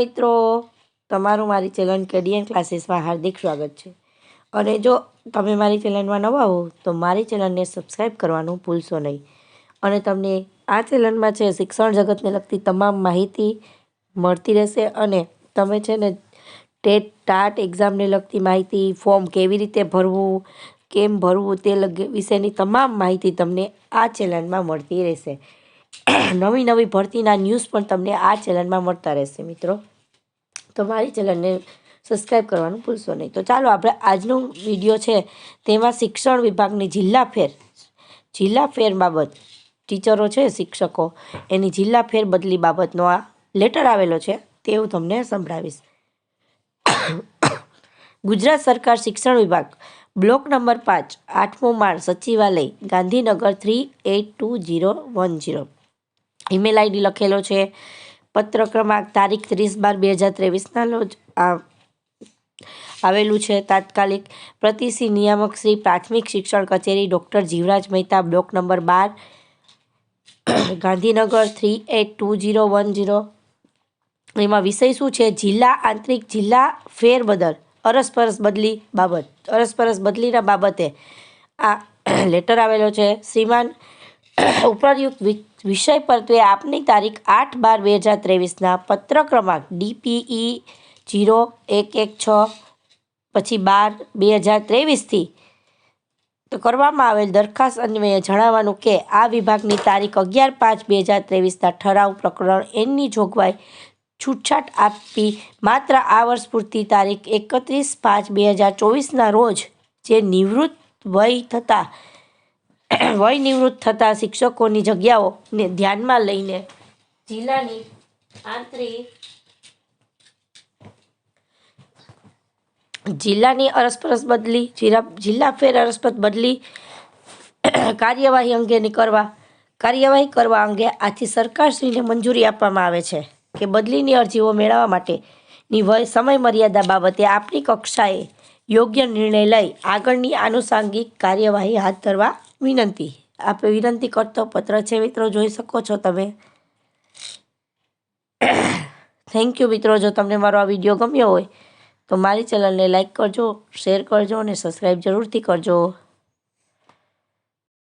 મિત્રો, તમારું મારી ચેનલ કેડીએન ક્લાસીસમાં હાર્દિક સ્વાગત છે. અને જો તમે મારી ચેનલમાં નવા હો, તો મારી ચેનલને સબસ્ક્રાઈબ કરવાનું ભૂલશો નહીં. અને તમને આ ચેનલમાં છે શિક્ષણ જગતને લગતી તમામ માહિતી મળતી રહેશે અને તમે છે ને ટેટ, ટાટ એક્ઝામને લગતી માહિતી, ફોર્મ કેવી રીતે ભરવું, કેમ ભરવું તે વિશેની તમામ માહિતી તમને આ ચેનલમાં મળતી રહેશે. નવી નવી ભરતીના ન્યૂઝ પણ તમને આ ચેનલમાં મળતા રહેશે, મિત્રો. તો મારી ચેનલને સબસ્ક્રાઈબ કરવાનું ભૂલશો નહીં. તો ચાલો, આપણે આજનો વીડિયો છે તેમાં શિક્ષણ વિભાગની જિલ્લા ફેર. જિલ્લા ફેર બાબત. ટીચરો છે, શિક્ષકો. એની જિલ્લા ફેર બદલી બાબતનો આ લેટર આવેલો છે, તે હું તમને સંભળાવીશ. ગુજરાત સરકાર શિક્ષણ વિભાગ. બ્લોક નંબર પાંચ, આઠમો માળ, Sachivalaya, Gandhinagar three eight two zero one zero email ID લખેલો છે. પત્ર ક્રમાંક તારીખ ત્રીસ બાર બે હજાર ત્રેવીસના આ આવેલું છે. તાત્કાલિક પ્રતિસિંહ નિયામક શ્રી પ્રાથમિક શિક્ષણ કચેરી doctor Jivraj Mehta, block number બાર, Gandhinagar three eight two zero one zero એમાં વિષય શું છે? જિલ્લા આંતરિક જિલ્લા ફેરબદલ, અરસપરસ બદલી બાબત, અરસપરસ બદલીના બાબતે આ લેટર આવેલો છે. શ્રીમાન ઉપરયુક્ત વિષય પર તે આપની તારીખ આઠ બાર બે હજાર ત્રેવીસના પત્ર ક્રમાંક ડીપીઈ જીરો એક એક છ પછી બાર બે હજાર ત્રેવીસથી તો કરવામાં આવેલ દરખાસ્ત અન્વયે જણાવવાનું કે આ વિભાગની તારીખ અગિયાર પાંચ બે હજાર ત્રેવીસના ઠરાવ પ્રકરણ એનની જોગવાઈ છૂટછાટ આપી માત્ર આ વર્ષ પૂરતી તારીખ એકત્રીસ પાંચ બે હજાર ચોવીસના રોજ જે નિવૃત્ત વય થતાં વય નિવૃત્ત થતા શિક્ષકોની જગ્યાઓને ધ્યાનમાં લઈને જિલ્લાની આંતરિક જિલ્લાની અરસપરસ બદલી, જિલ્લા જિલ્લા ફેર અરસપરસ બદલી કાર્યવાહી અંગેની કરવા, કાર્યવાહી કરવા અંગે આથી સરકારશ્રીને મંજૂરી આપવામાં આવે છે કે બદલીની અરજીઓ મેળવવા માટેની વય સમય મર્યાદા બાબતે આપની કક્ષાએ યોગ્ય નિર્ણય લઈ આગળની આનુષાંગિક કાર્યવાહી હાથ ધરવા વિનંતી. આપણે વિનંતી કરતો પત્ર છે મિત્રો, જોઈ શકો છો તમે. થેન્ક યુ મિત્રો, જો તમને મારો આ વીડિયો ગમ્યો હોય, તો મારી ચેનલને લાઈક કરજો, શેર કરજો અને સબસ્ક્રાઈબ જરૂરથી કરજો.